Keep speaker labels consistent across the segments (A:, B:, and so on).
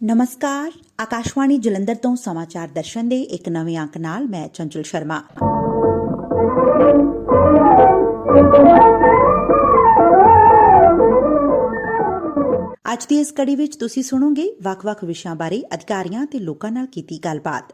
A: ਨਮਸਕਾਰ ਆਕਾਸ਼ਵਾਣੀ ਜਲੰਧਰ ਤੋਂ ਸਮਾਚਾਰ ਦਰਸ਼ਨ ਦੇ ਇੱਕ ਨਵੇਂ ਅੰਕ ਨਾਲ ਮੈਂ ਚੰਚਲ ਸ਼ਰਮਾ ਅੱਜ ਦੀ ਇਸ ਕੜੀ ਵਿੱਚ ਤੁਸੀਂ ਸੁਣੋਗੇ ਵੱਖ-ਵੱਖ ਵਿਸ਼ਿਆਂ ਬਾਰੇ ਅਧਿਕਾਰੀਆਂ ਤੇ ਲੋਕਾਂ ਨਾਲ ਕੀਤੀ ਗੱਲਬਾਤ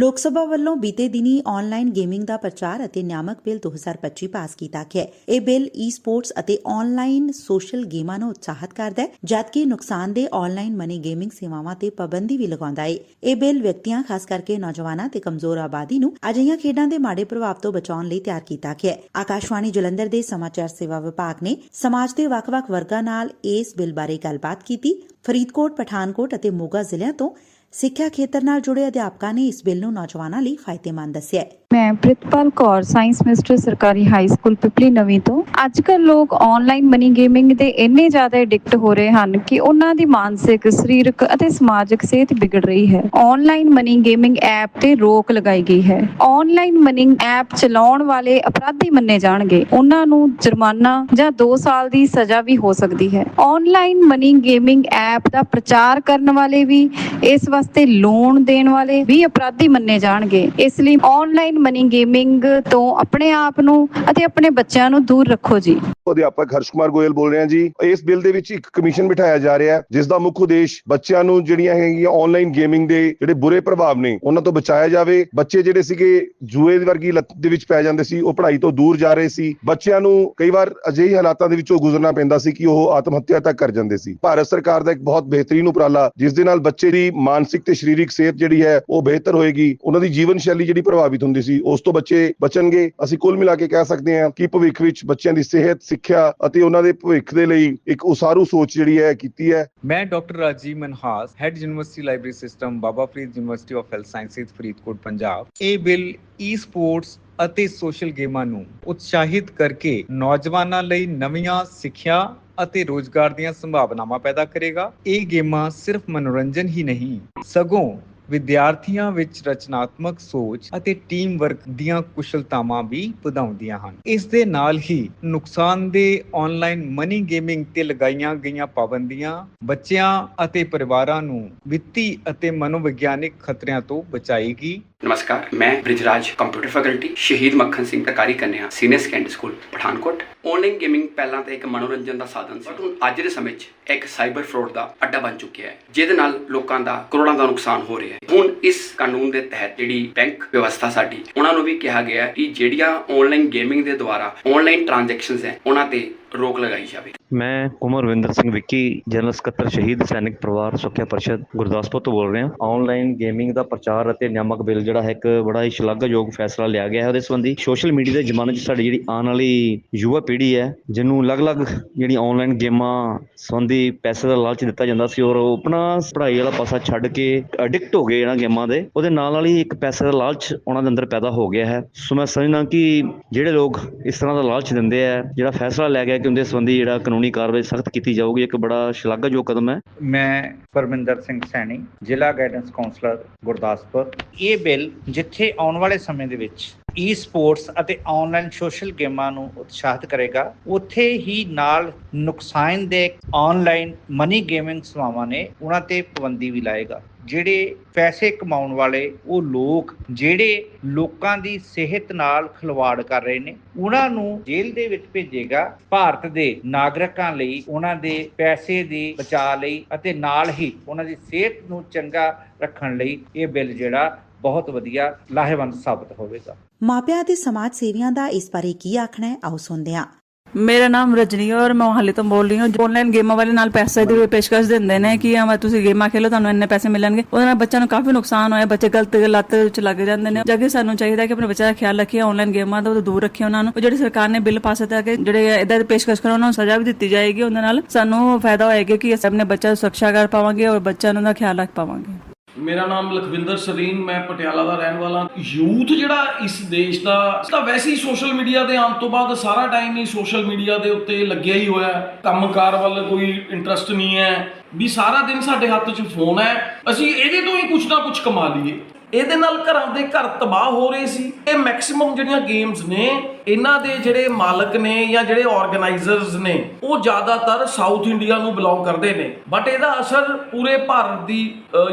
A: ਲੋਕ ਸਭਾ ਵੱਲੋਂ ਬੀਤੇ ਦਿਨੀ ਆਨਲਾਈਨ ਗੇਮਿੰਗ ਦਾ ਪ੍ਰਚਾਰ ਅਤੇ ਨਿਆਮਕ ਬਿੱਲ 2025 ਪਾਸ ਕੀਤਾ ਗਿਆ ਹੈ। ਇਹ ਬਿੱਲ ਈ-ਸਪੋਰਟਸ ਅਤੇ ਆਨਲਾਈਨ ਸੋਸ਼ਲ ਗੇਮਾਂ ਨੂੰ ਉਤਸ਼ਾਹਿਤ ਕਰਦਾ ਹੈ, ਜਦਕਿ ਨੁਕਸਾਨਦੇਹ ਆਨਲਾਈਨ ਮਨੀ ਗੇਮਿੰਗ ਸੇਵਾਵਾਂ ਤੇ ਪਾਬੰਦੀ ਵੀ ਲਗਾਉਂਦਾ ਹੈ। ਇਹ ਬਿੱਲ ਵਿਅਕਤੀਆਂ, ਖਾਸ ਕਰਕੇ ਨੌਜਵਾਨਾਂ ਤੇ ਕਮਜ਼ੋਰ ਆਬਾਦੀ ਨੂੰ ਅਜਿਹੀਆਂ ਖੇਡਾਂ ਦੇ ਮਾੜੇ ਪ੍ਰਭਾਵ ਤੋਂ ਬਚਾਉਣ ਲਈ ਤਿਆਰ ਕੀਤਾ ਗਿਆ ਹੈ। ਆਕਾਸ਼ਵਾਣੀ ਜਲੰਧਰ ਦੇ ਸਮਾਚਾਰ ਸੇਵਾ ਵਿਭਾਗ ਨੇ ਸਮਾਜ ਦੇ ਵੱਖ-ਵੱਖ ਵਰਗਾਂ ਨਾਲ ਇਸ ਬਿੱਲ ਬਾਰੇ ਗੱਲਬਾਤ ਕੀਤੀ। ਫਰੀਦਕੋਟ, ਪਠਾਨਕੋਟ ਅਤੇ ਮੋਗਾ ਜ਼ਿਲ੍ਹਿਆਂ ਤੋਂ ਸਿੱਖਿਆ ਖੇਤਰ ਨਾਲ ਜੁੜੇ ਅਧਿਆਪਕਾਂ ਨੇ ਇਸ ਬਿੱਲ ਨੂੰ ਨੌਜਵਾਨਾਂ ਲਈ ਫਾਇਦੇਮੰਦ ਦੱਸਿਆ ਹੈ।
B: ਮੈਂ ਪ੍ਰਿਤਪਾਲ ਕੌਰ ਸਾਇੰਸ ਮਿਸਟਰ ਸਰਕਾਰੀ ਹਾਈ ਸਕੂਲ ਪਿਪਲੀ ਨਵੀਂ ਤੋਂ। ਅੱਜ ਕੱਲ ਲੋਕ ਆਨਲਾਈਨ ਮਨੀ ਗੇਮਿੰਗ ਦੇ ਇੰਨੇ ਜ਼ਿਆਦਾ ਐਡਿਕਟ ਹੋ ਰਹੇ ਹਨ ਕਿ ਉਹਨਾਂ ਦੀ ਮਾਨਸਿਕ, ਸਰੀਰਕ ਅਤੇ ਸਮਾਜਿਕ ਸਿਹਤ ਵਿਗੜ ਰਹੀ ਹੈ। ਆਨਲਾਈਨ ਮਨੀ ਗੇਮਿੰਗ ਐਪ ਤੇ ਰੋਕ ਲਗਾਈ ਗਈ ਹੈ। ਆਨਲਾਈਨ ਮਨੀ ਐਪ ਚਲਾਉਣ ਵਾਲੇ ਅਪਰਾਧੀ ਮੰਨੇ ਜਾਣਗੇ। ਉਹਨਾਂ ਨੂੰ ਜੁਰਮਾਨਾ ਜਾਂ 2 ਸਾਲ ਦੀ ਸਜ਼ਾ ਵੀ ਹੋ ਸਕਦੀ ਹੈ। ਆਨਲਾਈਨ ਮਨੀ ਗੇਮਿੰਗ ਐਪ ਦਾ ਪ੍ਰਚਾਰ ਕਰਨ ਵਾਲੇ ਵੀ, ਇਸ ਵਾਸਤੇ ਲੋਨ ਦੇਣ ਵਾਲੇ ਵੀ ਅਪਰਾਧੀ ਮੰਨੇ ਜਾਣਗੇ। ਇਸ ਲਈ ਆਨਲਾਈਨ ਮਨੀ ਗੇਮਿੰਗ ਤੋਂ ਆਪਣੇ ਆਪ ਨੂੰ ਅਤੇ ਆਪਣੇ ਬੱਚਿਆਂ ਨੂੰ ਦੂਰ ਰੱਖੋ। ਜੀ।
C: ਅਧਿਆਪਕ ਹਰਸ਼ ਕੁਮਾਰ ਗੋਇਲ ਬੋਲ ਰਿਹਾ ਜੀ। ਇਸ ਬਿੱਲ ਦੇ ਵਿੱਚ ਇੱਕ ਕਮਿਸ਼ਨ ਬਿਠਾਇਆ ਜਾ ਰਿਹਾ ਹੈ, ਜਿਸ ਦਾ ਮੁੱਖ ਉਦੇਸ਼ ਬੱਚਿਆਂ ਨੂੰ ਜਿਹੜੀਆਂ ਹੈਗੀਆਂ ਆਨਲਾਈਨ ਗੇਮਿੰਗ ਦੇ ਜਿਹੜੇ ਬੁਰੇ ਪ੍ਰਭਾਵ ਨੇ, ਉਹਨਾਂ ਤੋਂ ਬਚਾਇਆ ਜਾਵੇ। ਬੱਚੇ ਜਿਹੜੇ ਸੀਗੇ, ਜੂਏ ਵਰਗੀ ਲੱਤ ਦੇ ਵਿੱਚ ਪੈ ਜਾਂਦੇ ਸੀ, ਉਹ ਪੜ੍ਹਾਈ ਤੋਂ ਦੂਰ ਜਾ ਰਹੇ ਸੀ। ਬੱਚਿਆਂ ਨੂੰ ਕਈ ਵਾਰ ਅਜਿਹੇ ਹਾਲਾਤਾਂ ਦੇ ਵਿੱਚੋਂ ਗੁਜ਼ਰਨਾ ਪੈਂਦਾ ਸੀ ਕਿ ਉਹ ਆਤਮ ਹੱਤਿਆ ਤੱਕ ਕਰ ਜਾਂਦੇ ਸੀ। ਭਾਰਤ ਸਰਕਾਰ ਦਾ ਇੱਕ ਬਹੁਤ ਬਿਹਤਰੀਨ ਉਪਰਾਲਾ, ਜਿਸ ਦੇ ਨਾਲ ਬੱਚੇ ਦੀ ਮਾਨਸਿਕ ਤੇ ਸਰੀਰਕ ਸਿਹਤ ਜਿਹੜੀ ਹੈ, ਉਹ ਬਿਹਤਰ ਹੋਏਗੀ। ਉਹਨਾਂ ਦੀ ਜੀਵਨ ਸ਼ੈਲੀ ਜਿਹੜੀ ਪ੍ਰਭਾਵਿਤ ਹੁੰਦੀ ਸੀ, ਉਸ ਤੋਂ ਬੱਚੇ ਬਚਣਗੇ। ਅਸੀਂ ਕੁੱਲ ਮਿਲਾ ਕੇ ਕਹਿ ਸਕਦੇ ਹਾਂ ਕਿ ਭਵਿੱਖ ਵਿੱਚ ਬੱਚਿਆਂ ਦੀ ਸਿਹਤ, ਸਿੱਖਿਆ ਅਤੇ ਉਹਨਾਂ ਦੇ ਭਵਿੱਖ ਦੇ ਲਈ ਇੱਕ ਉਸਾਰੂ ਸੋਚ ਜਿਹੜੀ ਹੈ ਕੀਤੀ ਹੈ।
D: ਮੈਂ doctor Rajiv Manhas, head university library system, Baba Farid university of health sciences Faridkot, Punjab. ਇਹ ਬਿੱਲ ਈ ਸਪੋਰਟਸ ਅਤੇ ਸੋਸ਼ਲ ਗੇਮਾਂ ਨੂੰ ਉਤਸ਼ਾਹਿਤ ਕਰਕੇ ਨੌਜਵਾਨਾਂ ਲਈ ਨਵੀਆਂ ਸਿੱਖਿਆ ਅਤੇ ਰੋਜ਼ਗਾਰ ਦੀਆਂ ਸੰਭਾਵਨਾਵਾਂ ਪੈਦਾ ਕਰੇਗਾ। ਇਹ ਗੇਮਾਂ ਸਿਰਫ ਮਨੋਰੰਜਨ ਹੀ ਨਹੀਂ, ਸਗੋਂ ਵਿਦਿਆਰਥੀਆਂ ਵਿੱਚ ਰਚਨਾਤਮਕ ਸੋਚ ਅਤੇ ਟੀਮ ਵਰਕ ਦੀਆਂ ਕੁਸ਼ਲਤਾਵਾਂ ਵੀ ਵਧਾਉਂਦੀਆਂ ਹਨ। ਇਸ ਦੇ ਨਾਲ ਹੀ ਨੁਕਸਾਨਦੇਹ ਆਨਲਾਈਨ ਮਨੀ ਗੇਮਿੰਗ ਤੇ ਲਗਾਈਆਂ ਗਈਆਂ ਪਾਬੰਦੀਆਂ ਬੱਚਿਆਂ ਅਤੇ ਪਰਿਵਾਰਾਂ ਨੂੰ ਵਿੱਤੀ ਅਤੇ ਮਨੋਵਿਗਿਆਨਿਕ ਖਤਰਿਆਂ ਤੋਂ ਬਚਾਏਗੀ।
E: ਨਮਸਕਾਰ ਮੈਂ ਬ੍ਰਿਜਰਾਜ ਕੰਪਿਊਟਰ ਫੈਕਲਟੀ ਸ਼ਹੀਦ ਮੱਖਣ ਸਿੰਘ ਸਰਕਾਰੀ ਕੰਨਿਆ senior secondary school Pathankot online gaming ਪਹਿਲਾਂ ਤਾਂ ਇੱਕ ਮਨੋਰੰਜਨ ਦਾ ਸਾਧਨ ਸੀ, ਹੁਣ ਅੱਜ ਦੇ ਸਮੇਂ 'ਚ ਇੱਕ ਸਾਈਬਰ ਫਰਾਡ ਦਾ ਅੱਡਾ ਬਣ ਚੁੱਕਿਆ ਹੈ, ਜਿਹਦੇ ਨਾਲ ਲੋਕਾਂ ਦਾ ਕਰੋੜਾਂ ਦਾ ਨੁਕਸਾਨ ਹੋ ਰਿਹਾ ਹੈ। ਹੁਣ ਇਸ ਕਾਨੂੰਨ ਦੇ ਤਹਿਤ ਜਿਹੜੀ ਬੈਂਕ ਵਿਵਸਥਾ ਸਾਡੀ, ਉਹਨਾਂ ਨੂੰ ਵੀ ਕਿਹਾ ਗਿਆ ਹੈ ਕਿ ਜਿਹੜੀਆਂ ਆਨਲਾਈਨ ਗੇਮਿੰਗ ਦੇ ਦੁਆਰਾ ਆਨਲਾਈਨ ਟ੍ਰਾਂਜੈਕਸ਼ਨਸ ਹੈ, ਉਹਨਾਂ ਤੇ ਰੋਕ ਲਗਾਈ ਜਾਵੇ।
F: ਮੈਂ ਕੁਮਰ ਕੁਮਰਵਿੰਦਰ ਸਿੰਘ ਵਿੱਕੀ, ਜਨਰਲ ਸਕੱਤਰ, ਸ਼ਹੀਦ ਸੈਨਿਕ ਪਰਿਵਾਰ ਸੁਰੱਖਿਆ ਪਰਿਸ਼ਦ, ਗੁਰਦਾਸਪੁਰ ਤੋਂ ਬੋਲ ਰਿਹਾ ਆਨਲਾਈਨ ਗੇਮਿੰਗ ਦਾ ਪ੍ਰਚਾਰ ਅਤੇ ਨਿਆਮਕ ਬਿੱਲ, ਜਿਹੜਾ ਹੈ ਇੱਕ ਬੜਾ ਹੀ ਸ਼ਲਾਘਾਯੋਗ ਫੈਸਲਾ ਲਿਆ ਗਿਆ ਹੈ। ਉਹਦੇ ਸੰਬੰਧੀ ਸੋਸ਼ਲ ਮੀਡੀਆ ਦੇ ਜ਼ਮਾਨੇ 'ਚ ਸਾਡੀ ਜਿਹੜੀ ਆਉਣ ਵਾਲੀ ਯੁਵਾ ਪੀੜ੍ਹੀ ਹੈ, ਜਿਹਨੂੰ ਅਲੱਗ-ਅਲੱਗ ਜਿਹੜੀ ਆਨਲਾਈਨ ਗੇਮਾਂ ਸੰਬੰਧੀ ਪੈਸੇ ਦਾ ਲਾਲਚ ਦਿੱਤਾ ਜਾਂਦਾ ਸੀ, ਔਰ ਉਹ ਆਪਣਾ ਪੜ੍ਹਾਈ ਵਾਲਾ ਪਾਸਾ ਛੱਡ ਕੇ ਐਡਿਕਟ ਹੋ ਗਏ ਇਹਨਾਂ ਗੇਮਾਂ ਦੇ। ਉਹਦੇ ਨਾਲ ਨਾਲ ਹੀ ਇੱਕ ਪੈਸੇ ਦਾ ਲਾਲਚ ਉਹਨਾਂ ਦੇ ਅੰਦਰ ਪੈਦਾ ਹੋ ਗਿਆ ਹੈ। ਸੋ ਮੈਂ ਸਮਝਦਾ ਕਿ ਜਿਹੜੇ ਲੋਕ ਇਸ ਤਰ੍ਹਾਂ ਦਾ ਲਾਲਚ ਦਿੰਦੇ ਆ, ਜਿਹੜਾ ਫੈਸਲਾ ਲਿਆ ਗਿਆ ਕਿ ਉਹਦੇ ਸੰਬੰਧੀ ਜਿਹੜਾ ਕਾਨੂੰਨੀ ਕਾਰਵਾਈ ਸਖਤ ਕੀਤੀ ਜਾਊਗੀ, ਇੱਕ ਬੜਾ ਸ਼ਲਾਘਾਯੋਗ ਕਦਮ ਹੈ।
G: ਮੈਂ ਪਰਮਿੰਦਰ ਸਿੰਘ ਸੈਣੀ, ਜ਼ਿਲ੍ਹਾ ਗਾਈਡੈਂਸ ਕਾਉਂਸਲਰ ਗੁਰਦਾਸਪੁਰ। ਇਹ ਬਿੱਲ ਜਿੱਥੇ ਆਉਣ ਵਾਲੇ ਸਮੇਂ ਦੇ ਵਿੱਚ ਈ ਸਪੋਰਟਸ ਅਤੇ ਆਨਲਾਈਨ ਸੋਸ਼ਲ ਗੇਮਾਂ ਨੂੰ ਉਤਸ਼ਾਹਿਤ ਕਰੇਗਾ। ਉੱਥੇ ਹੀ ਨਾਲ ਨੁਕਸਾਨ ਆਨਲਾਈਨ ਮਨੀ ਗੇਮਿੰਗ ਸੇਵਾਵਾਂ ਨੇ ਉਹਨਾਂ ਤੇ ਪਾਬੰਦੀ ਵੀ ਲਾਏਗਾ। ਜਿਹੜੇ ਪੈਸੇ ਕਮਾਉਣ ਵਾਲੇ ਉਹ ਲੋਕ, ਜਿਹੜੇ ਲੋਕਾਂ ਦੀ ਸਿਹਤ ਨਾਲ ਖਿਲਵਾੜ ਕਰ ਰਹੇ ਨੇ, ਉਹਨਾਂ ਨੂੰ ਜੇਲ੍ਹ ਦੇ ਵਿੱਚ ਭੇਜੇਗਾ। ਭਾਰਤ ਦੇ ਨਾਗਰਿਕਾਂ ਲਈ ਉਹਨਾਂ ਦੇ ਪੈਸੇ ਦੀ ਬਚਾਅ ਲਈ ਅਤੇ ਨਾਲ ਹੀ ਉਹਨਾਂ ਦੀ ਸਿਹਤ ਨੂੰ ਚੰਗਾ ਰੱਖਣ ਲਈ ਇਹ ਬਿੱਲ ਜਿਹੜਾ ਬਹੁਤ ਵਧੀਆ ਲਾਹੇਵੰਦ ਸਾਬਤ ਹੋਵੇਗਾ।
A: ਮਾਪਿਆਂ ਅਤੇ ਸਮਾਜ ਸੇਵੀਆਂ ਦਾ ਇਸ ਬਾਰੇ ਕੀ ਆਖਣਾ ਹੈ ਆਓ ਸੁਣਦੇ ਹਾਂ।
H: ਮੇਰਾ ਨਾਮ ਰਜਨੀ ਹੈ ਔਰ ਮੈਂ ਮੋਹਾਲੀ ਤੋਂ ਬੋਲ ਰਹੀ ਹਾਂ। ਆਨਲਾਈਨ ਗੇਮਾਂ ਵਾਲੇ ਨਾਲ ਪੈਸੇ ਦੀ ਪੇਸ਼ਕਸ਼ ਦਿੰਦੇ ਨੇ ਕਿ ਆ ਤੁਸੀਂ ਗੇਮਾਂ ਖੇਲੋ ਤੁਹਾਨੂੰ ਇੰਨੇ ਪੈਸੇ ਮਿਲਣਗੇ। ਉਹਦੇ ਨਾਲ ਬੱਚਿਆਂ ਨੂੰ ਕਾਫੀ ਨੁਕਸਾਨ ਹੋਇਆ ਬੱਚੇ ਗਲਤ ਲੱਤ ਵਿੱਚ ਲੱਗ ਜਾਂਦੇ ਨੇ। ਜਦ ਕਿ ਸਾਨੂੰ ਚਾਹੀਦਾ ਕਿ ਆਪਣੇ ਬੱਚਿਆਂ ਦਾ ਖਿਆਲ ਰੱਖੀਏ ਆਨਲਾਈਨ ਗੇਮਾਂ ਤੋਂ ਦੂਰ ਰੱਖੀਏ ਉਹਨਾਂ ਨੂੰ। ਜਿਹੜੀ ਸਰਕਾਰ ਨੇ ਬਿੱਲ ਪਾਸ ਕੀਤਾ ਕਿ ਜਿਹੜੇ ਇਦਾਂ ਦੀ ਪੇਸ਼ਕਸ਼ ਕਰਨ ਉਹਨਾਂ ਨੂੰ ਸਜ਼ਾ ਵੀ ਦਿੱਤੀ ਜਾਏਗੀ। ਉਹਦੇ ਨਾਲ ਸਾਨੂੰ ਫਾਇਦਾ ਹੋਏਗਾ ਕਿ ਅਸੀਂ ਆਪਣੇ ਬੱਚਿਆਂ ਦੀ ਸੁਰੱਖਿਆ ਕਰ ਪਾਵਾਂਗੇ ਔਰ ਬੱਚਿਆਂ ਨੂੰ ਦਾ ਖਿਆਲ ਰੱਖ ਪਾਵਾਂਗੇ।
I: ਮੇਰਾ ਨਾਮ ਲਖਵਿੰਦਰ ਸਰੀਨ ਮੈਂ ਪਟਿਆਲਾ ਦਾ ਰਹਿਣ ਵਾਲਾ। ਯੂਥ ਜਿਹੜਾ ਇਸ ਦੇਸ਼ ਦਾ ਤਾਂ ਵੈਸੇ ਹੀ ਸੋਸ਼ਲ ਮੀਡੀਆ ਦੇ ਆਉਣ ਤੋਂ ਬਾਅਦ ਸਾਰਾ ਟਾਈਮ ਹੀ ਸੋਸ਼ਲ ਮੀਡੀਆ ਦੇ ਉੱਤੇ ਲੱਗਿਆ ਹੀ ਹੋਇਆ ਹੈ। ਕੰਮਕਾਰ ਵੱਲ ਕੋਈ ਇੰਟਰਸਟ ਨਹੀਂ ਹੈ। ਵੀ ਸਾਰਾ ਦਿਨ ਸਾਡੇ ਹੱਥ 'ਚ ਫੋਨ ਹੈ। ਅਸੀਂ ਇਹਦੇ ਤੋਂ ਹੀ ਕੁਝ ਨਾ ਕੁਝ ਕਮਾ ਲਈਏ। ਇਹਦੇ ਨਾਲ ਘਰਾਂ ਦੇ ਘਰ ਤਬਾਹ ਹੋ ਰਹੇ ਸੀ। ਇਹ ਮੈਕਸਿਮਮ ਜਿਹੜੀਆਂ ਗੇਮਸ ਨੇ, ਇਹਨਾਂ ਦੇ ਜਿਹੜੇ ਮਾਲਕ ਨੇ ਜਾਂ ਜਿਹੜੇ ਆਰਗੇਨਾਈਜ਼ਰਸ ਨੇ, ਉਹ ਜ਼ਿਆਦਾਤਰ ਸਾਊਥ ਇੰਡੀਆ ਨੂੰ ਬਿਲੋਂਗ ਕਰਦੇ ਨੇ। ਬਟ ਇਹਦਾ ਅਸਰ ਪੂਰੇ ਭਾਰਤ ਦੀ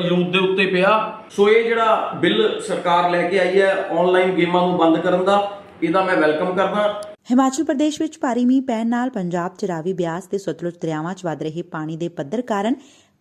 I: ਯੂਥ ਦੇ ਉੱਤੇ ਪਿਆ। ਸੋ ਇਹ ਜਿਹੜਾ ਬਿੱਲ ਸਰਕਾਰ ਲੈ ਕੇ ਆਈ ਹੈ ਆਨਲਾਈਨ ਗੇਮਾਂ ਨੂੰ ਬੰਦ ਕਰਨ ਦਾ, ਇਹਦਾ ਮੈਂ ਵੈਲਕਮ ਕਰਦਾ।
A: ਹਿਮਾਚਲ ਪ੍ਰਦੇਸ਼ ਵਿੱਚ ਭਾਰੀ ਮੀਂਹ ਪੈਣ ਨਾਲ ਪੰਜਾਬ ਚ ਰਾਵੀ ਬਿਆਸ ਤੇ ਸਤਲੁਜ ਦਰਿਆਵਾਂ 'ਚ ਵਧ ਰਹੇ ਪਾਣੀ ਦੇ ਪੱਧਰ ਕਾਰਨ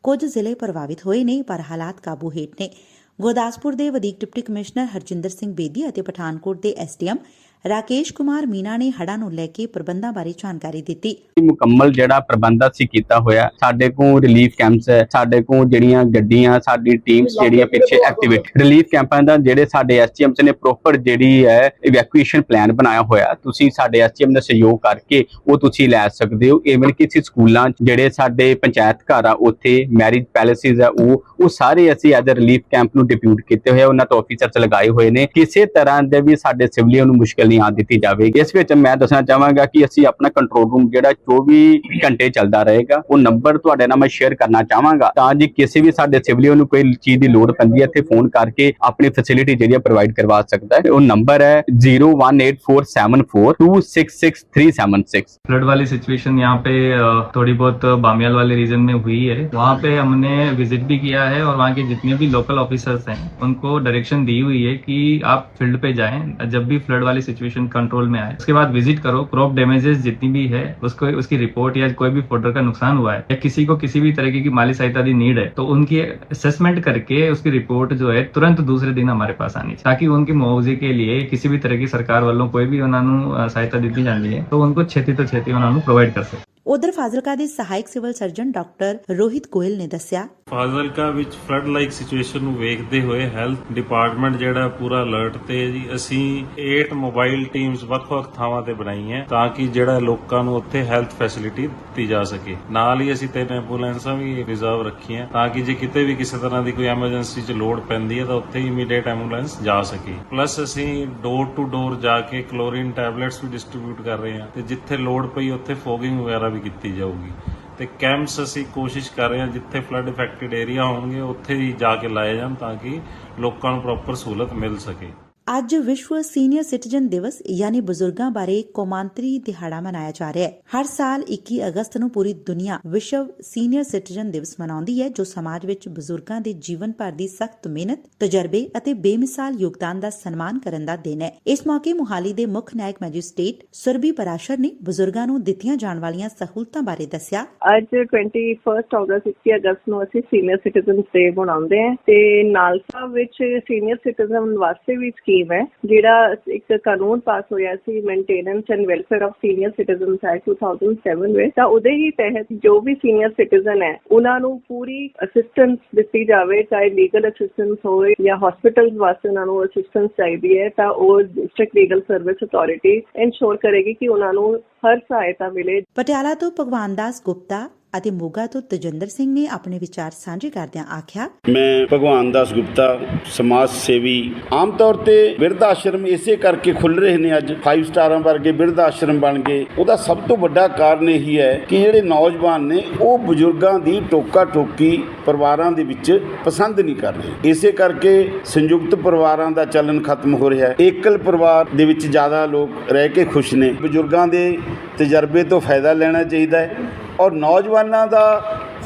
A: ਕੁਝ ਜ਼ਿਲ੍ਹੇ ਪ੍ਰਭਾਵਿਤ ਹੋਏ ਨੇ, ਪਰ ਹਾਲਾਤ ਕਾਬੂ ਹੇਠ ਨੇ। ਗੁਰਦਾਸਪੁਰ ਦੇ ਵਧੀਕ ਡਿਪਟੀ ਕਮਿਸ਼ਨਰ ਹਰਜਿੰਦਰ ਸਿੰਘ ਬੇਦੀ ਅਤੇ ਪਠਾਨਕੋਟ ਦੇ ਐਸਡੀਐਮ ਰਾਕੇਸ਼ ਕੁਮਾਰ ਮੀਨਾ ਨੇ ਹੜ੍ਹਾਂ ਨੂੰ ਲੈ ਕੇ ਪ੍ਰਬੰਧਾਂ ਬਾਰੇ ਜਾਣਕਾਰੀ ਦਿੱਤੀ।
J: ਮੁਕੰਮਲ ਜਿਹੜਾ ਪ੍ਰਬੰਧ ਅਸੀਂ ਕੀਤਾ ਹੋਇਆ, ਸਾਡੇ ਕੋਲ ਰਿਲੀਫ ਕੈਂਪਸ ਹੈ, ਸਾਡੇ ਕੋਲ ਜਿਹੜੀਆਂ ਗੱਡੀਆਂ, ਸਾਡੀ ਟੀਮਸ ਜਿਹੜੀਆਂ ਪਿੱਛੇ ਐਕਟੀਵੇਟ ਰਿਲੀਫ ਕੈਂਪਾਂ ਦਾ ਜਿਹੜੇ ਸਾਡੇ ਐਸਟੀਐਮਸ ਨੇ ਪ੍ਰੋਪਰ ਜਿਹੜੀ ਹੈ ਇਵੈਕੂਏਸ਼ਨ ਪਲਾਨ ਬਣਾਇਆ ਹੋਇਆ, ਤੁਸੀਂ ਸਾਡੇ ਐਸਟੀਐਮ ਦਾ ਸਹਿਯੋਗ ਕਰਕੇ ਉਹ ਤੁਸੀਂ ਲੈ ਸਕਦੇ ਹੋ। ਇਵਨ ਕਿਸੇ ਸਕੂਲਾਂ ਜਿਹੜੇ ਸਾਡੇ ਪੰਚਾਇਤ ਘਰ ਆ, ਉੱਥੇ ਮੈਰਿਜ ਪੈਲੇਸਿਸ ਆ, ਉਹ ਉਹ ਸਾਰੇ ਅਸੀਂ ਐਜ਼ ਰਿਲੀਫ ਕੈਂਪ ਨੂੰ ਡਿਪਿਊਟ ਕੀਤੇ ਹੋਏ ਆ। ਉਹਨਾਂ ਤੋਂ ਆਫੀਸਰਸ ਲਗਾਏ ਹੋਏ ਨੇ। ਕਿਸੇ ਤਰ੍ਹਾਂ ਦੇ ਵੀ ਸਾਡੇ ਸਿਵਲੀਅਨ ਨੂੰ ਮੁਸ਼ਕਲ ਨਹੀਂ ਆ ਦਿੱਤੀ ਜਾਵੇਗੀ ਇਸ ਵਿੱਚ ਮੈਂ ਦੱਸਣਾ ਚਾਹਾਂਗਾ ਕਿ ਅਸੀਂ ਆਪਣਾ ਕੰਟਰੋਲ ਰੂਮ ਜਿਹੜਾ 24 ਘੰਟੇ ਚੱਲਦਾ ਰਹੇਗਾ ਉਹ ਨੰਬਰ ਤੁਹਾਡੇ ਨਾਲ ਮੈਂ ਸ਼ੇਅਰ ਕਰਨਾ ਚਾਹਾਂਗਾ ਤਾਂ ਜੇ ਕਿਸੇ ਵੀ ਸਾਡੇ ਸਿਵਲੀਅਨ ਨੂੰ ਕੋਈ ਚੀਜ਼ ਦੀ ਲੋੜ ਪੈਂਦੀ ਹੈ ਇੱਥੇ ਫੋਨ ਕਰਕੇ ਆਪਣੀ ਫੈਸਿਲਿਟੀ ਜਿਹੜੀ ਪ੍ਰੋਵਾਈਡ ਕਰਵਾ ਸਕਦਾ ਹੈ ਉਹ ਨੰਬਰ ਹੈ 018474266376
K: फ्लड वाली सिचुएशन यहाँ पे अ, थोड़ी बहुत बामियाल वाले रीजन में हुई है वहाँ पे हमने विजिट भी किया है और वहाँ के जितने भी लोकल ऑफिसर्स हैं उनको डायरेक्शन दी हुई है कि आप फील्ड पे जाएं जब भी फ्लड वाली सिचुएशन कंट्रोल में आए उसके बाद विजिट करो क्रॉप डैमेजेस जितनी भी है उसको उसकी रिपोर्ट या कोई भी फोल्डर का नुकसान हुआ है या किसी को किसी भी तरीके की माली सहायता की नीड है तो उनकी असेसमेंट करके उसकी रिपोर्ट जो है तुरंत दूसरे दिन हमारे पास आनी चाहिए ताकि उनकी मुआवजे के लिए किसी भी तरह की सरकार वालों कोई भी उन्होंने सहायता दी जाती है तो उनको छेती तो छेती उन्होंने प्रोवाइड कर सके
A: ਉਧਰ ਫਾਜ਼ਿਲਕਾ ਦੇ ਸਹਾਇਕ civil surgeon doctor Rohit Goyal ਨੇ ਦੱਸਿਆ
L: ਫਾਜ਼ਿਲਕਾ ਵਿੱਚ ਫਲੱਡ ਲਾਈਕ ਸਿਚੁਏਸ਼ਨ ਨੂੰ ਵੇਖਦੇ ਹੋਏ ਹੈਲਥ ਡਿਪਾਰਟਮੈਂਟ ਜਿਹੜਾ ਪੂਰਾ ਅਲਰਟ ਤੇ ਹੈ ਜੀ, ਅਸੀਂ 8 ਮੋਬਾਈਲ ਟੀਮਸ ਵੱਖ-ਵੱਖ ਥਾਵਾਂ ਤੇ ਬਣਾਈਆਂ ਤਾਂ ਕਿ ਜਿਹੜਾ ਲੋਕਾਂ ਨੂੰ ਉੱਥੇ ਹੈਲਥ ਫੈਸਿਲਿਟੀ ਦਿੱਤੀ ਜਾ ਸਕੇ। ਨਾਲ ਹੀ ਅਸੀਂ ਤਿੰਨ ਐਂਬੂਲੈਂਸਾਂ ਵੀ ਰਿਜ਼ਰਵ ਰੱਖੀਆਂ ਤਾਂ ਕਿ ਜੇ ਕਿਤੇ ਵੀ ਕਿਸੇ ਤਰ੍ਹਾਂ ਦੀ ਕੋਈ ਐਮਰਜੈਂਸੀ 'ਚ ਲੋੜ ਪੈਂਦੀ ਹੈ ਤਾਂ ਉੱਥੇ ਹੀ ਇਮੀਡੀਏਟ ਐਂਬੂਲੈਂਸ ਜਾ ਸਕੇ। ਪਲੱਸ ਅਸੀਂ ਡੋਰ ਟੂ ਡੋਰ ਜਾ ਕੇ ਕਲੋਰੀਨ ਟੈਬਲੇਟਸ ਵੀ ਡਿਸਟ੍ਰੀਬਿਊਟ ਕਰ ਰਹੇ ਹਾਂ ਤੇ ਜਿੱਥੇ ਲੋੜ ਪਈ ਉੱਥੇ ਫੋਗਿੰਗ ਵਗੈਰਾ ਵੀ ਕੀਤੀ ਜਾਊਗੀ। ਤੇ ਕੈਂਪਸ ਅਸੀਂ ਕੋਸ਼ਿਸ਼ ਕਰ ਰਹੇ ਹਾਂ ਜਿੱਥੇ ਫਲੱਡ ਇਫੈਕਟਡ ਏਰੀਆ ਹੋਣਗੇ, ਉੱਥੇ ਹੀ ਜਾ ਕੇ ਲਾਏ ਜਾਣ ਤਾਂ ਕਿ ਲੋਕਾਂ ਨੂੰ ਪ੍ਰੋਪਰ ਸਹੂਲਤ ਮਿਲ ਸਕੇ।
A: ਅੱਜ ਵਿਸ਼ਵ ਸੀਨੀਅਰ ਸਿਟੀਜ਼ਨ ਦਿਵਸ, ਯਾਨੀ ਬਜ਼ੁਰਗਾਂ ਬਾਰੇ ਕੌਮਾਂਤਰੀ ਦਿਹਾੜਾ ਮਨਾਇਆ ਜਾ ਰਿਹਾ ਹੈ। ਹਰ ਸਾਲ 21 ਅਗਸਤ ਨੂੰ ਪੂਰੀ ਦੁਨੀਆ ਵਿਸ਼ਵ ਸੀਨੀਅਰ ਸਿਟੀਜ਼ਨ ਦਿਵਸ ਮਨਾਉਂਦੀ ਹੈ, ਜੋ ਸਮਾਜ ਵਿੱਚ ਬਜ਼ੁਰਗਾਂ ਦੇ ਜੀਵਨ ਭਰ ਦੀ ਸਖਤ ਮਿਹਨਤ, ਤਜਰਬੇ ਅਤੇ ਬੇਮਿਸਾਲ ਯੋਗਦਾਨ ਦਾ ਸਨਮਾਨ ਕਰਨ ਦਾ ਦਿਨ ਹੈ। ਇਸ ਮੌਕੇ ਮੁਹਾਲੀ ਦੇ ਮੁੱਖ ਨਾਇਕ ਮੈਜਿਸਟ੍ਰੇਟ ਸੁਰਭੀ ਪਰਾਸ਼ਰ ਨੇ ਬਜ਼ੁਰਗਾਂ ਨੂੰ ਦਿੱਤੀਆਂ ਜਾਣ ਵਾਲੀਆਂ ਸਹੂਲਤਾਂ ਬਾਰੇ ਦੱਸਿਆ।
M: ਅੱਜ 21 ਅਗਸਤ 21 ਅਗਸਤ ਨੂੰ ਅਸੀਂ ਸੀਨੀਅਰ ਸਿਟੀਜ਼ਨ ਡੇ ਮਨਾਉਂਦੇ ਹਾਂ ਤੇ ਨਾਲਸਾ ਵਿੱਚ ਸੀਨੀਅਰ ਸਿਟੀਜ਼ਨ ਵਾਸਤੇ ਵੀ ਸਕੀਮ ਹੈ, ਜਿਹੜਾ ਇੱਕ ਕਾਨੂੰਨ ਪਾਸ ਹੋਇਆ ਸੀ maintenance and welfare of senior citizens act 2007 ਵਿੱਚ, ਤਾਂ ਉਹਦੇ ਹੀ ਤਹਿਤ ਜੋ ਵੀ ਸੀਨੀਅਰ ਸਿਟੀਜ਼ਨ ਹੈ, ਉਹਨਾਂ ਨੂੰ ਪੂਰੀ ਅਸਿਸਟੈਂਸ ਦਿੱਤੀ ਜਾਵੇ, ਚਾਹੇ ਲੀਗਲ ਅਸਿਸਟੈਂਸ ਹੋਵੇ ਜਾਂ ਹਸਪੀਟਲਸ ਵਾਸਤੇ ਉਹਨਾਂ ਨੂੰ ਅਸਿਸਟੈਂਸ ਚਾਹੀਦੀ ਹੈ, ਤਾਂ ਉਹ district legal service authority ensure ਕਰੇਗੀ ਕਿ ਉਹਨਾਂ ਨੂੰ ਹਰ ਸਹਾਇਤਾ ਮਿਲੇ।
A: ਪਟਿਆਲਾ ਤੋਂ ਭਗਵਾਨ ਦਾਸ ਗੁਪਤਾ ਅਤੇ ਮੋਗਾ ਤੋਂ ਤਜਿੰਦਰ ਸਿੰਘ ਨੇ ਆਪਣੇ ਵਿਚਾਰ ਸਾਂਝੇ ਕਰਦਿਆਂ ਆਖਿਆ,
N: ਮੈਂ ਭਗਵਾਨ ਦਾਸ ਗੁਪਤਾ, ਸਮਾਜ ਸੇਵੀ, ਆਮ ਤੌਰ ਤੇ ਬਿਰਧ ਆਸ਼ਰਮ ਇਸੇ ਕਰਕੇ ਖੁੱਲ ਰਹੇ ਨੇ ਅੱਜ 5 ਸਟਾਰਾਂ ਵਰਗੇ ਬਿਰਧ ਆਸ਼ਰਮ ਬਣ ਗਏ ਉਹਦਾ ਸਭ ਤੋਂ ਵੱਡਾ ਕਾਰਨ ਇਹੀ ਹੈ ਕਿ ਜਿਹੜੇ ਨੌਜਵਾਨ ਨੇ, ਉਹ ਬਜ਼ੁਰਗਾਂ ਦੀ ਟੋਕਾ ਟੋਕੀ ਪਰਿਵਾਰਾਂ ਦੇ ਵਿੱਚ ਪਸੰਦ ਨਹੀਂ ਕਰ ਰਹੇ। ਇਸੇ ਕਰਕੇ ਸੰਯੁਕਤ ਪਰਿਵਾਰਾਂ ਦਾ ਚੱਲਣ ਖਤਮ ਹੋ ਰਿਹਾ ਹੈ। ਏਕਲ ਪਰਿਵਾਰ ਦੇ ਵਿੱਚ ਜ਼ਿਆਦਾ ਲੋਕ ਰਹਿ ਕੇ ਖੁਸ਼ ਨੇ। ਬਜ਼ੁਰਗਾਂ ਦੇ ਤਜਰਬੇ ਤੋਂ ਫਾਇਦਾ ਲੈਣਾ ਚਾਹੀਦਾ ਹੈ। ਔਰ ਨੌਜਵਾਨਾਂ ਦਾ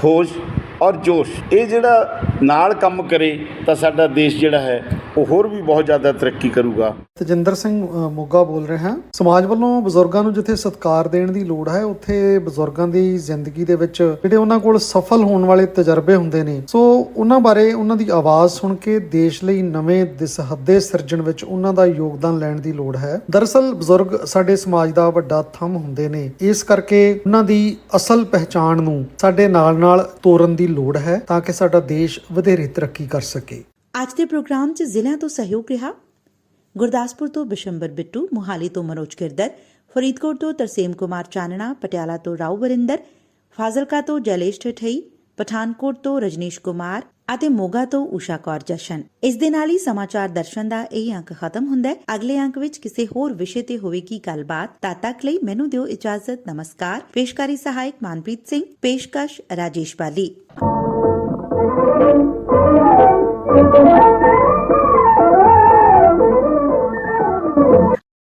N: ਹੋਸ਼ ਔਰ ਜੋਸ਼ ਇਹ ਜਿਹੜਾ ਨਾਲ ਕੰਮ ਕਰੇ ਤਾਂ ਸਾਡਾ ਦੇਸ਼ ਜਿਹੜਾ ਹੈ, ਉਹ ਹੋਰ ਵੀ ਬਹੁਤ ਜ਼ਿਆਦਾ ਤਰੱਕੀ ਕਰੂਗਾ।
O: ਤਜਿੰਦਰ ਸਿੰਘ ਮੋਗਾ ਬੋਲ ਰਿਹਾ ਹਾਂ। ਸਮਾਜ ਵੱਲੋਂ ਬਜ਼ੁਰਗਾਂ ਨੂੰ ਜਿੱਥੇ ਸਤਿਕਾਰ ਦੇਣ ਦੀ ਲੋੜ ਹੈ, ਉੱਥੇ ਬਜ਼ੁਰਗਾਂ ਦੀ ਜ਼ਿੰਦਗੀ ਦੇ ਵਿੱਚ ਜਿਹੜੇ ਉਹਨਾਂ ਕੋਲ ਸਫਲ ਹੋਣ ਵਾਲੇ ਤਜਰਬੇ ਹੁੰਦੇ ਨੇ। ਸੋ ਉਹਨਾਂ ਬਾਰੇ ਉਹਨਾਂ ਦੀ ਆਵਾਜ਼ ਸੁਣ ਕੇ ਦੇਸ਼ ਲਈ ਨਵੇਂ ਦਿਸਹੱਦੇ ਸਿਰਜਣ ਵਿੱਚ ਉਹਨਾਂ ਦਾ ਯੋਗਦਾਨ ਲੈਣ ਦੀ ਲੋੜ ਹੈ। ਦਰਅਸਲ ਬਜ਼ੁਰਗ ਸਾਡੇ ਸਮਾਜ ਦਾ ਵੱਡਾ ਥੰਮ ਹੁੰਦੇ ਨੇ। ਇਸ ਕਰਕੇ ਉਹਨਾਂ ਦੀ ਅਸਲ ਪਹਿਚਾਣ ਨੂੰ ਸਾਡੇ ਨਾਲ-ਨਾਲ ਤੋਰਨ ਦੀ ਲੋੜ ਹੈ, ਤਾਂ ਕਿ ਸਾਡਾ ਦੇਸ਼ ਵਧੇਰੇ ਤਰੱਕੀ ਕਰ ਸਕੇ।
A: ਅੱਜ ਦੇ ਪ੍ਰੋਗਰਾਮ 'ਚ ਜ਼ਿਲ੍ਹਿਆਂ ਤੋਂ ਸਹਿਯੋਗ ਰਿਹਾ। ਗੁਰਦਾਸਪੁਰ ਤੋਂ ਬਿਸ਼ੰਬਰ ਬਿੱਟੂ, ਮੁਹਾਲੀ ਤੋਂ ਮਨੋਜ ਕਿਰਦਰ ਫਰੀਦਕੋਟ ਤੋਂ ਤਰਸੇਮ ਕੁਮਾਰ ਚਾਨਣਾ, ਪਟਿਆਲਾ ਤੋਂ ਰਾਉ ਵਰਿੰਦਰ, ਫਾਜ਼ਿਲਕਾ ਤੋਂ ਜੈਲੇਸ਼ ਠਠਈ, ਪਠਾਨਕੋਟ ਤੋਂ ਰਜਨੀਸ਼ ਕੁਮਾਰ ਅਤੇ ਮੋਗਾ ਤੋਂ ਊਸ਼ਾ ਕੌਰ ਜਸ਼ਨ। ਇਸ ਦੇ ਨਾਲ ਹੀ ਸਮਾਚਾਰ ਦਰਸ਼ਨ ਦਾ ਇਹ ਅੰਕ ਖਤਮ ਹੁੰਦਾ ਹੈ। ਅਗਲੇ ਅੰਕ ਵਿੱਚ ਕਿਸੇ ਹੋਰ ਵਿਸ਼ੇ ਤੇ ਹੋਵੇਗੀ ਗੱਲਬਾਤ ਤਦ ਤੱਕ ਲਈ ਮੈਨੂੰ ਦਿਓ ਇਜਾਜ਼ਤ। ਨਮਸਕਾਰ। ਪੇਸ਼ਕਾਰੀ ਸਹਾਇਕ ਮਨਪ੍ਰੀਤ ਸਿੰਘ, ਪੇਸ਼ਕਸ਼ ਰਾਜੇਸ਼ ਬਾਲੀ। Thank you.